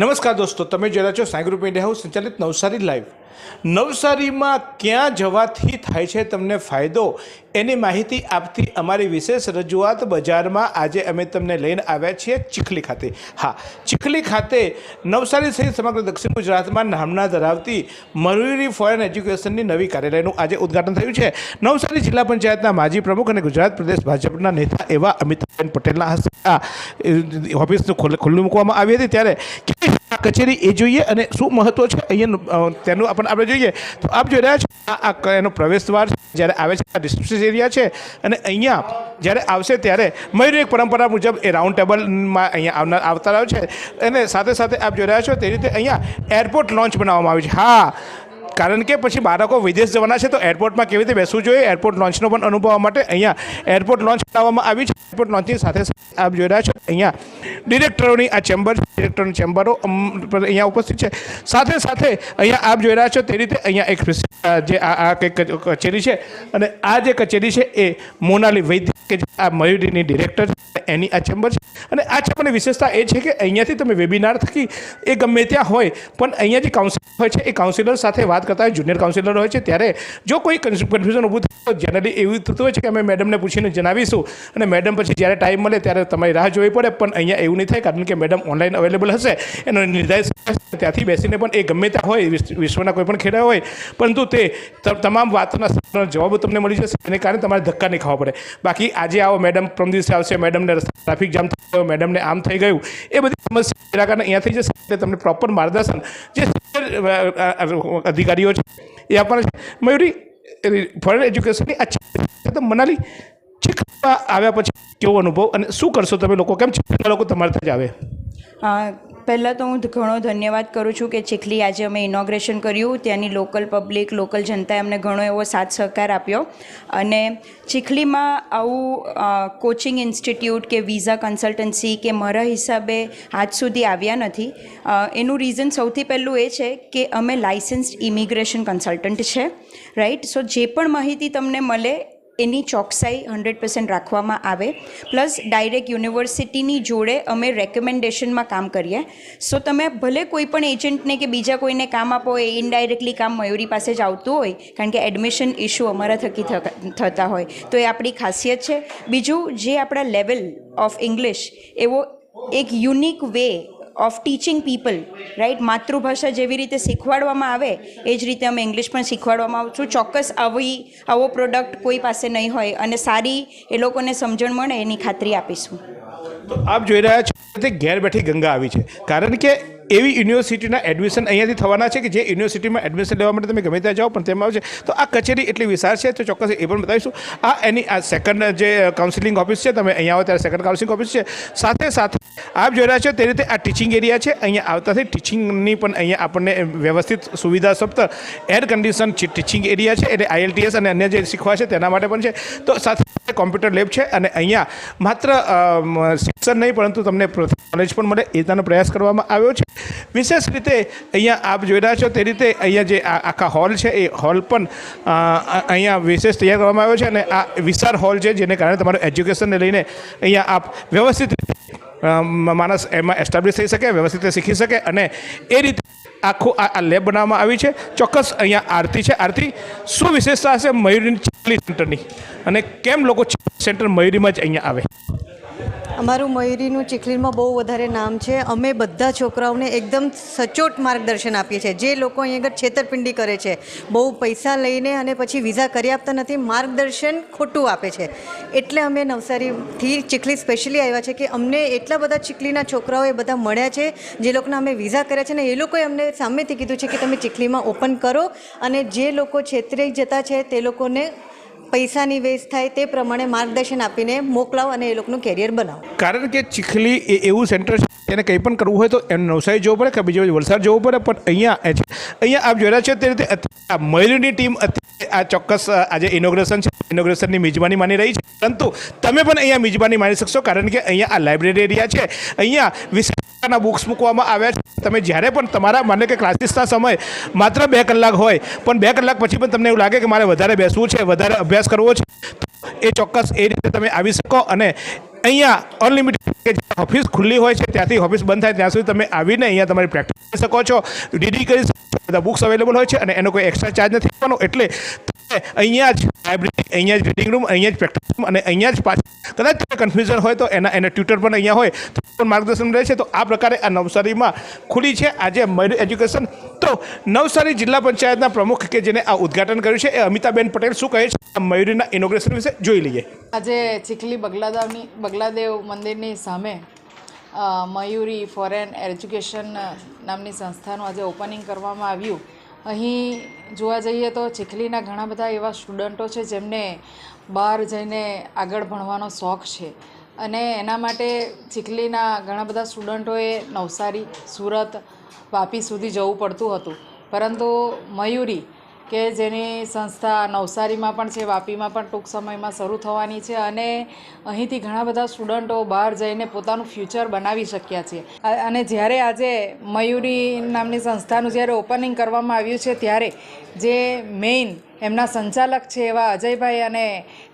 નમસ્કાર દોસ્તો તમે જોઈ છો સાંઈ ગ્રુપ ઇન્ડિયા હાઉસ સંચાલિત નવસારી લાઈવ નવસારીમાં ક્યાં જવાથી થાય છે તમને ફાયદો? એની માહિતી આપતી અમારી વિશેષ રજૂઆત બજારમાં આજે અમે તમને લઈને આવ્યા છીએ ચીખલી ખાતે. હા, ચીખલી ખાતે નવસારી સહિત સમગ્ર દક્ષિણ ગુજરાતમાં નામના ધરાવતી મયુરી ફોરેન એજ્યુકેશનની નવી કાર્યાલયનું આજે ઉદ્ઘાટન થયું છે. નવસારી જિલ્લા પંચાયતના માજી પ્રમુખ અને ગુજરાત પ્રદેશ ભાજપના નેતા એવા અમિતાબેન પટેલના હસ્તે આ ઓફિસનું ખુલ્લું મૂકવામાં આવી હતી. ત્યારે કચેરી એ જોઈએ અને શું મહત્વ છે અહીંયા તેનું આપણને આપણે જોઈએ. તો આપ જોઈ રહ્યા છો, આ એનો પ્રવેશદ્વાર જ્યારે આવે છે, આ ડિસ્ટ્રિક્ટ એરિયા છે. અને અહીંયા જ્યારે આવશે ત્યારે મયુરની એક પરંપરા મુજબ એ રાઉન્ડ ટેબલમાં અહીંયા આવનાર આવતા રહ્યો છે. અને સાથે સાથે આપ જોઈ રહ્યા છો, તે રીતે અહીંયા એરપોર્ટ લોન્ચ બનાવવામાં આવ્યું છે. હા, કારણ કે પછી બાળકો વિદેશ જવાના છે, તો એરપોર્ટમાં કેવી રીતે બેસવું જોઈએ? એરપોર્ટ લોન્ચનો પણ અનુભવવા માટે અહીંયા એરપોર્ટ લોન્ચ કરાવવામાં આવી છે. એરપોર્ટ લોન્ચની સાથે સાથે આપ જોઈ રહ્યા છો, અહીંયા ડિરેક્ટરોની આ ચેમ્બર, ડિરેક્ટરની ચેમ્બરો અહીંયા ઉપસ્થિત છે. સાથે સાથે અહીંયા આપ જોઈ રહ્યા છો તે રીતે અહીંયા એક જે આ કંઈક કચેરી છે અને આ જે કચેરી છે એ મોનાલી વૈદ્ય કે આ મયુરીની ડિરેક્ટર છે, એની આ ચેમ્બર છે. અને આ છાપાની વિશેષતા એ છે કે અહીંયાથી તમે વેબિનાર થકી એ ગમે ત્યાં હોય, પણ અહીંયા જે કાઉન્સિલર હોય છે, એ કાઉન્સિલર સાથે વાત કરતા હોય જુનિયર કાઉન્સિલર હોય છે, ત્યારે જો કોઈ કન્ફ્યુઝન ઊભું થાય, તો જનરલી એવું થતું હોય છે કે અમે મેડમને પૂછીને જણાવીશું. અને મેડમ પછી જ્યારે ટાઈમ મળે ત્યારે તમારી રાહ જોવી પડે, પણ અહીંયા એવું નહીં થાય, કારણ કે મેડમ ઓનલાઈન અવેલેબલ હશે. એનો નિર્ધારિત ત્યાંથી બેસીને પણ એ ગમે ત્યાં હોય વિશ્વના કોઈ પણ ખેડા હોય, પરંતુ તે તમામ વાતોના જવાબો તમને મળી જશે, એને કારણે તમારે ધક્કા નહીં ખાવા પડે. બાકી આજે આવો મેડમ પ્રમ દિવસે આવશે મેડમને ટ્રાફિક જામ થઈ ગયો, મેડમને આમ થઈ ગયું. એ બધી સમસ્યા નિરાકરણ અહીંયા થઈ જશે તમને પ્રોપર માર્ગદર્શન જે અધિકારીઓ છે, એ આપવાના મયુરી ફોરેન એજ્યુકેશનની તો મનાલી શીખવા આવ્યા પછી કેવો અનુભવ અને શું કરશો તમે લોકો? કેમ ચીખના લોકો તમારે ત્યાં જ આવે? પહેલાં તો હું ઘણો ધન્યવાદ કરું છું કે ચીખલી આજે અમે ઇનોગ્રેશન કર્યું. ત્યાંની લોકલ પબ્લિક, લોકલ જનતાએ અમને ઘણો એવો સાથ સહકાર આપ્યો. અને ચીખલીમાં આવું કોચિંગ ઇન્સ્ટિટ્યૂટ કે વિઝા કન્સલ્ટન્સી કે મારા હિસાબે આજ સુધી આવ્યા નથી. એનું રીઝન સૌથી પહેલું એ છે કે અમે લાઇસન્સ્ડ ઇમિગ્રેશન કન્સલ્ટન્ટ છે રાઈટ સો જે પણ માહિતી તમને મળે એની ચોકસાઈ હંડ્રેડ પર્સન્ટ રાખવામાં આવે. પ્લસ ડાયરેક્ટ યુનિવર્સિટીની જોડે અમે રેકમેન્ડેશનમાં કામ કરીએ. સો તમે ભલે કોઈ પણ એજન્ટને કે બીજા કોઈને કામ આપો, એ ઇનડાયરેક્ટલી કામ મયુરી પાસે જ આવતું હોય, કારણ કે એડમિશન ઇશ્યુ અમારા થકી થતા હોય. તો એ આપણી ખાસિયત છે. બીજું, જે આપણા લેવલ ઓફ ઇંગ્લિશ એવો એક unique way of teaching people right માતૃભાષા જેવી રીતે શીખવાડવામાં આવે, એ જ રીતે અમે ઇંગ્લિશ પણ શીખવાડવામાં આવું છું ચોક્કસ આવી, આવો પ્રોડક્ટ કોઈ પાસે નહીં હોય અને સારી એ લોકોને સમજણ મળે એની ખાતરી આપીશું. તો આપ જોઈ રહ્યા છો તે ઘેર બેઠી ગંગા આવી છે. કારણ કે એવી યુનિવર્સિટીના એડમિશન અહીંયાથી થવાના છે કે જે યુનિવર્સિટીમાં એડમિશન લેવા માટે તમે ગમે ત્યાં જાઓ, પણ તેમાં આવશે. તો આ કચેરી એટલી વિશાળ છે, તો ચોક્કસ એ પણ બતાવીશું. આ એની આ સેકન્ડ જે કાઉન્સિલિંગ ઓફિસ છે, તમે અહીંયા આવો ત્યારે સેકન્ડ કાઉન્સિલિંગ ઓફિસ છે. સાથે સાથે આપ જોઈ રહ્યા છો તે રીતે આ ટીચિંગ એરિયા છે. અહીંયા આવતાથી ટીચિંગની પણ અહીંયા આપણને વ્યવસ્થિત સુવિધા સપ્ત એર કન્ડિશન ટીચિંગ એરિયા છે, એટલે આઈએલટીએસ અને અન્ય જે શીખવા છે તેના માટે પણ છે. તો સાથે કોમ્પ્યુટર લેબ છે અને અહીંયા માત્ર શિક્ષણ નહીં, પરંતુ તમને નોલેજ પણ મળે એ તેનો પ્રયાસ કરવામાં આવ્યો છે. વિશેષ રીતે અહીંયા આપ જોઈ રહ્યા છો તે રીતે અહીંયા જે આખા હોલ છે, એ હોલ પણ અહીંયા વિશેષ તૈયાર કરવામાં આવ્યો છે અને આ વિશાળ હોલ છે, જેને કારણે તમારું એજ્યુકેશનને લઈને અહીંયા આપ વ્યવસ્થિત રીતે માણસ એમાં એસ્ટાબ્લિશ થઈ શકે, વ્યવસ્થિત શીખી શકે અને એ રીતે આખું આ લેબ બનાવવામાં આવી છે. ચોક્કસ અહીંયા આરતી છે. આરતી, શું વિશેષતા હશે? મયુરીની ચીખલી સેન્ટરની અને કેમ લોકો ચીખલી સેન્ટર મયુરીમાં જ અહીંયા આવે? અમારું મયુરીનું ચીખલીમાં બહુ વધારે નામ છે. અમે બધા છોકરાઓને એકદમ સચોટ માર્ગદર્શન આપીએ છીએ. જે લોકો અહીં આગળ છેતરપિંડી કરે છે, બહુ પૈસા લઈને અને પછી વિઝા કરી આપતા નથી, માર્ગદર્શન ખોટું આપે છે. એટલે અમે નવસારીથી ચીખલી સ્પેશિયલી આવ્યા છે કે અમને એટલા બધા ચીખલીના છોકરાઓ એ બધા મળ્યા છે, જે લોકોના અમે વિઝા કર્યા છે ને એ લોકોએ અમને સામેથી કીધું છે કે તમે ચીખલીમાં ઓપન કરો અને જે લોકો છેતરી જતા છે તે લોકોને પૈસાની વેસ્ટ થાય તે પ્રમાણે માર્ગદર્શન આપીને મોકલાવ અને એ લોકોનું કેરિયર બનાવો. કારણ કે ચીખલી એ એવું સેન્ટર છે એને કંઈ પણ કરવું હોય તો એમ નવસારી જવું પડે કે બીજો વલસાડ જવું પડે, પણ અહીંયા અહીંયા આપ જોઈ છો તે રીતે આ મયુરની ટીમ આ ચોક્કસ આજે ઇનોગ્રેશન છે. ઇનોગ્રેશનની મિજબાની માની રહી છે. પરંતુ તમે પણ અહીંયા મિજબાની માની શકશો, કારણ કે અહીંયા આ લાઇબ્રેરી એરિયા છે. અહીંયા વિશેષ પ્રકારના બુક્સ મૂકવામાં આવ્યા છે. તમે જ્યારે પણ તમારા માને કે ક્લાસીસના સમય માત્ર બે કલાક હોય, પણ બે કલાક પછી પણ તમને એવું લાગે કે મારે વધારે બેસવું છે, વધારે અભ્યાસ કરવો છે એ ચોક્કસ એ રીતે તમે આવી શકો અને અહીંયા અનલિમિટેડ કે ઓફિસ ખુલ્લી હોય છે, ત્યાંથી ઓફિસ બંધ થાય, ત્યાં સુધી તમે આવીને અહીંયા તમારી પ્રેક્ટિસ કરી શકો છો રીડિંગ કરી શકો બધા બુક્સ અવેલેબલ હોય છે અને એનો કોઈ એક્સ્ટ્રા ચાર્જ નથી થવાનો એટલે તમે અહીંયા જ લાઇબ્રેરી અહીંયા જ રીડિંગ રૂમ અહીંયા જ પ્રેક્ટિસ રૂમ અને અહીંયા જ પાછળ કદાચ કન્ફ્યુઝન હોય તો એના એના ટ્યુટર પણ અહીંયા હોય, તો માર્ગદર્શન રહે છે, તો આ પ્રકારે આ નવસારીમાં ખુલી છે. આજે મયુર એજ્યુકેશન, તો નવસારી જિલ્લા પંચાયતના પ્રમુખ કે જેને આ ઉદ્ઘાટન કર્યું છે, એ અમિતાબેન પટેલ શું કહે છે? મયુરીના ઇનોગ્રેશન વિશે જોઈ લઈએ. આજે ચીખલી બગલાદાવની બગલાદેવ મંદિરની સામે મયુરી ફોરેન એજ્યુકેશન નામની સંસ્થાનું આજે ઓપનિંગ કરવામાં આવ્યું. અહીં જોવા જઈએ તો ચીખલીના ઘણા બધા એવા સ્ટુડન્ટો છે, જેમને બહાર જઈને આગળ ભણવાનો શોખ છે. અને એના માટે ચીખલીના ઘણા બધા સ્ટુડન્ટોએ નવસારી, સુરત, વાપી સુધી જવું પડતું હતું. પરંતુ મયુરી, કે જેની સંસ્થા નવસારીમાં પણ છે, વાપીમાં પણ ટૂંક સમયમાં શરૂ થવાની છે અને અહીંથી ઘણા બધા સ્ટુડન્ટો બહાર જઈને પોતાનું ફ્યુચર બનાવી શક્યા છે. અને જ્યારે આજે મયુરી નામની સંસ્થાનું જ્યારે ઓપનિંગ કરવામાં આવ્યું છે, ત્યારે જે મેઇન એમના સંચાલક છે એવા અજયભાઈ અને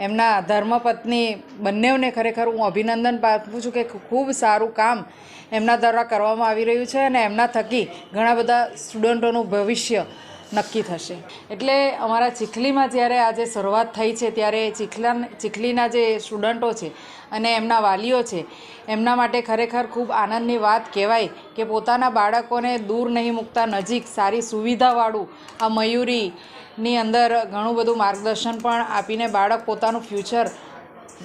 એમના ધર્મપત્ની બંનેઓને ખરેખર હું અભિનંદન પાઠવું છું કે ખૂબ સારું કામ એમના દ્વારા કરવામાં આવી રહ્યું છે અને એમના થકી ઘણા બધા સ્ટુડન્ટોનું ભવિષ્ય નક્કી થશે. એટલે અમારા ચીખલીમાં જ્યારે આજે શરૂઆત થઈ છે, ત્યારે ચીખલા ચીખલીના જે સ્ટુડન્ટો છે અને એમના વાલીઓ છે, એમના માટે ખરેખર ખૂબ આનંદની વાત કહેવાય કે પોતાના બાળકોને દૂર નહીં મૂકતા, નજીક સારી સુવિધાવાળું આ મયુરીની અંદર ઘણું બધું માર્ગદર્શન પણ આપીને બાળક પોતાનું ફ્યુચર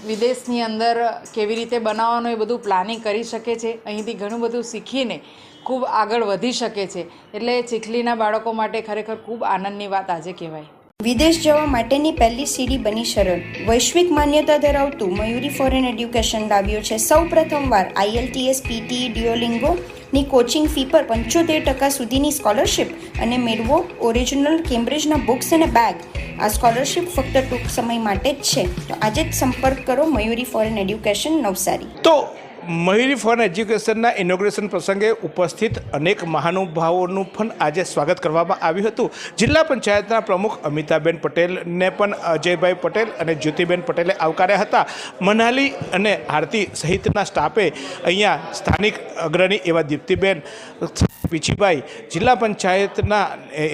વિદેશની અંદર કેવી રીતે બનાવવાનું એ બધું પ્લાનિંગ કરી શકે છે. અહીંથી ઘણું બધું શીખીને ખૂબ આગળ વધી શકે છે. એટલે ચીખલીના બાળકો માટે ખરેખર ખૂબ આનંદની વાત આજે કહેવાય. વિદેશ જવા માટેની પહેલી સીડી બની સરળ. વૈશ્વિક માન્યતા ધરાવતું મયુરી ફોરેન એડ્યુકેશન લાવ્યો છે. સૌ પ્રથમવાર આઈએલટીએસ પીટી ડિયોલિંગો ની કોચિંગ ફી પર પંચોતેર ટકા સુધીની સ્કોલરશિપ અને મેળવો ઓરિજિનલ કેમ્બ્રિજના બુક્સ અને બેગ આ સ્કોલરશિપ ફક્ત ટૂંક સમય માટે જ છે. તો આજે જ સંપર્ક કરો મયુરી ફોરેન એડ્યુકેશન નવસારી. તો મયુરી ફોરેન એજ્યુકેશનના ઇનોગ્રેશન પ્રસંગે ઉપસ્થિત અનેક મહાનુભાવોનું પણ આજે સ્વાગત કરવામાં આવ્યું હતું. જિલ્લા પંચાયતના પ્રમુખ અમિતાબેન પટેલને પણ અજયભાઈ પટેલ અને જ્યોતિબેન પટેલે આવકાર્યા હતા. મનાલી અને આરતી સહિતના સ્ટાફે અહીંયા સ્થાનિક અગ્રણી એવા દીપ્તિબેન પીછીભાઈ, જિલ્લા પંચાયતના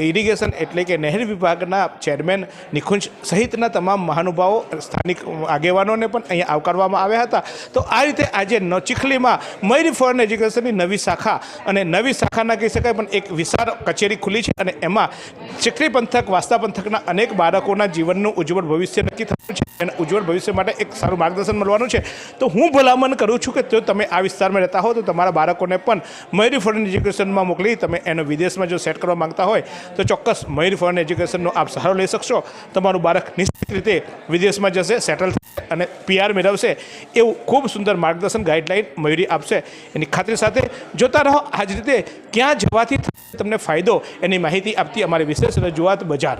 ઇરિગેશન એટલે કે નહેર વિભાગના ચેરમેન નિકુંજ સહિતના તમામ મહાનુભાવો, સ્થાનિક આગેવાનોને પણ અહીંયા આવકારવામાં આવ્યા હતા. તો આ રીતે આજે ન ચીખલીમાં મયુરી ફોરેન એજ્યુકેશનની નવી શાખા અને નવી શાખાના કહી શકાય પણ એક વિશાળ કચેરી ખુલી છે અને એમાં ચીખલી પંથક, વાસ્તા પંથકના અનેક બાળકોના જીવનનું ઉજ્જવળ ભવિષ્ય નક્કી થયું છે અને ઉજ્જવળ ભવિષ્ય માટે એક સારું માર્ગદર્શન મળવાનું છે. તો હું ભલામણ કરું છું કે જો તમે આ વિસ્તારમાં રહેતા હો તો તમારા બાળકોને પણ મયુરી ફોરેન એજ્યુકેશનમાં મોકલી, તમે એનો વિદેશમાં જો સેટ કરવા માંગતા હોય, તો ચોક્કસ મયુર ફોરેન એજ્યુકેશનનો આપ સહારો લઈ શકશો. તમારું બાળક નિશ્ચિત રીતે વિદેશમાં જશે, સેટલ અને પીઆર મેળવશે. એવું ખૂબ સુંદર માર્ગદર્શન ગાઈડલાઇન મયુરી આપશે. એની ખાતરી સાથે જોતા રહો આ જ રીતે ક્યાં જવાથી તમને ફાયદો, એની માહિતી આપતી અમારી વિશેષ રજૂઆત બજાર.